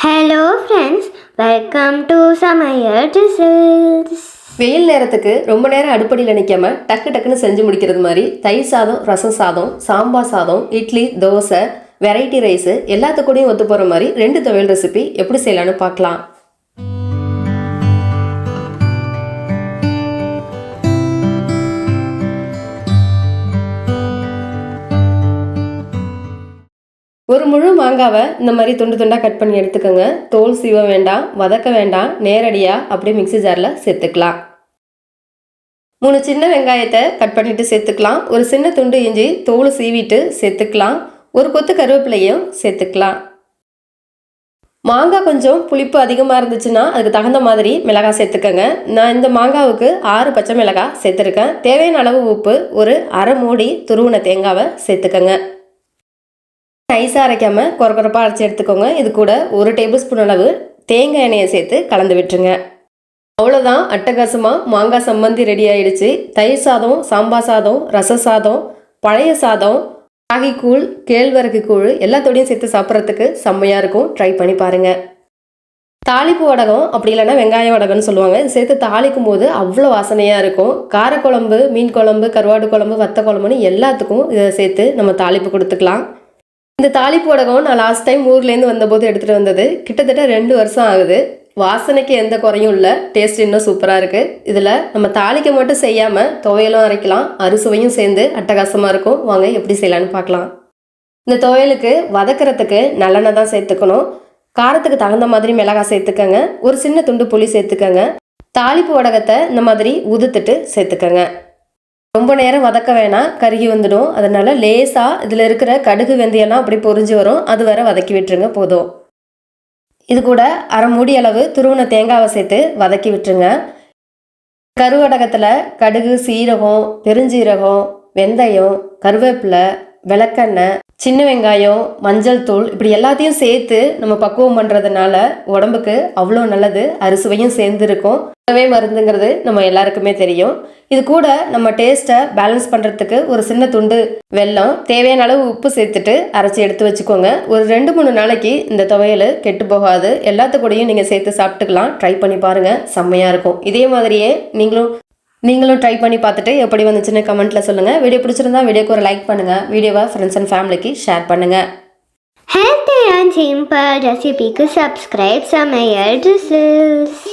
Hello friends welcome to சமையல் results வெயில் நேரத்துக்கு ரொம்ப நேரம் அடுப்படியில் நிற்காம டக்கு டக்குன்னு செஞ்சு முடிக்கிறது மாதிரி தயிர் சாதம் ரசம் சாதம் சாம்பார் சாதம் இட்லி தோசை வெரைட்டி ரைஸு எல்லாத்துக்கூடையும் ஒத்து போகிற மாதிரி ரெண்டு துவையல் ரெசிபி எப்படி செய்யலான்னு பார்க்கலாம். ஒரு முழு மாங்காவை இந்த மாதிரி துண்டு துண்டாக கட் பண்ணி எடுத்துக்கோங்க. தோல் சீவ வேண்டாம் வதக்க வேண்டாம் நேரடியாக அப்படியே மிக்ஸி ஜாரில் சேர்த்துக்கலாம். மூணு சின்ன வெங்காயத்தை கட் பண்ணிட்டு சேர்த்துக்கலாம். ஒரு சின்ன துண்டு இஞ்சி தோல் சீவிட்டு சேர்த்துக்கலாம். ஒரு கொத்து கருவேப்பிலையும் சேர்த்துக்கலாம். மாங்காய் கொஞ்சம் புளிப்பு அதிகமாக இருந்துச்சுன்னா அதுக்கு தகுந்த மாதிரி மிளகாய் சேர்த்துக்கோங்க. நான் இந்த மாங்காவுக்கு ஆறு பச்சை மிளகாய் சேர்த்துருக்கேன். தேவையான அளவு உப்பு ஒரு அரை மூடி துருவன தேங்காவை சேர்த்துக்கோங்க. நைஸாக அரைக்காமல் குறக்குறப்பாக அரைச்சி எடுத்துக்கோங்க. இது கூட ஒரு டேபிள் ஸ்பூன் அளவு தேங்காய் எண்ணெயை சேர்த்து கலந்து விட்டுருங்க. அவ்வளோதான் அட்டகாசமாக மாங்காய் சம்மந்தி ரெடி ஆயிடுச்சு. தயிர் சாதம் சாம்பார் சாதம் ரச சாதம் பழைய சாதம் ராகி கூழ் கேழ்வரகு கூழ் எல்லாத்தோடையும் சேர்த்து சாப்பிட்றதுக்கு செம்மையாக இருக்கும். ட்ரை பண்ணி பாருங்கள் தாளிப்பு வடகம் அப்படி இல்லைன்னா வெங்காய வடகம்னு சொல்லுவாங்க. இது சேர்த்து தாளிக்கும் போது அவ்வளோ வாசனையாக இருக்கும். காரக்குழம்பு மீன் குழம்பு கருவாடு குழம்பு வத்த குழம்புன்னு எல்லாத்துக்கும் இதை சேர்த்து நம்ம தாளிப்பு கொடுத்துக்கலாம். இந்த தாளிப்பு புடகம் நான் லாஸ்ட் டைம் ஊர்லேருந்து வந்தபோது எடுத்துகிட்டு வந்தது. கிட்டத்தட்ட ரெண்டு வருஷம் ஆகுது. வாசனைக்கு எந்த குறையும் இல்லை. டேஸ்ட் இன்னும் சூப்பராக இருக்குது இதில் நம்ம தாளிக்க மட்டும் செய்யாமல் துவையலும் அரைக்கலாம். அறுசுவையும் சேர்ந்து அட்டகாசமாக இருக்கும். வாங்க எப்படி செய்யலான்னு பார்க்கலாம். இந்த துவையலுக்கு வதக்கிறதுக்கு நல்லெண்ணெய் தான் சேர்த்துக்கணும். காரத்துக்கு தகுந்த மாதிரி மிளகாய் சேர்த்துக்கோங்க. ஒரு சின்ன துண்டு புளி சேர்த்துக்கோங்க. தாளிப்பு வடகத்தை இந்த மாதிரி உதுத்துட்டு சேர்த்துக்கோங்க. ரொம்ப நேரம் வதக்க வேணாம். கருகி வந்துடும். அதனால லேசாக இதில் இருக்கிற கடுகு வெந்தயம்லாம் அப்படி பொரிஞ்சு வரும். அது வரை வதக்கி விட்டுருங்க. போதும். இது கூட அரை மூடி அளவு துருவன தேங்காவை சேர்த்து வதக்கி விட்டுருங்க. கருவடகத்தில் கடுகு சீரகம் பெருஞ்சீரகம் வெந்தயம் கருவேப்பிலை விளக்கெண்ணெய் சின்ன வெங்காயம் மஞ்சள் தூள் இப்படி எல்லாத்தையும் சேர்த்து நம்ம பக்குவம் பண்ணுறதுனால உடம்புக்கு அவ்வளோ நல்லது அறுசுவையும் சேர்ந்து இருக்கும் உணவே மருந்துங்கிறது நம்ம எல்லாருக்குமே தெரியும். இது கூட நம்ம டேஸ்ட்டை பேலன்ஸ் பண்ணுறதுக்கு ஒரு சின்ன துண்டு வெல்லம் தேவையான அளவு உப்பு சேர்த்துட்டு அரைச்சி எடுத்து வச்சுக்கோங்க. ஒரு ரெண்டு மூணு நாளைக்கு இந்த துவையல் கெட்டு போகாது. எல்லாத்து கூடயும் நீங்கள் சேர்த்து சாப்பிட்டுக்கலாம். ட்ரை பண்ணி பாருங்கள் செம்மையாக இருக்கும். இதே மாதிரியே நீங்களும் நீங்களும் ட்ரை பண்ணி பார்த்துட்டு எப்படி வந்துச்சுன்னு கமெண்ட்டில் சொல்லுங்கள் வீடியோ பிடிச்சிருந்தா வீடியோக்கு ஒரு லைக் பண்ணுங்கள் வீடியோவை ஃப்ரெண்ட்ஸ் அண்ட் ஃபேமிலிக்கு ஷேர் பண்ணுங்கள் ஹேப்பி அண்ட் சிம்பிள் ரெசிபிக்கு சப்ஸ்கிரைப் சமையல் ரிசல்ட்ஸ்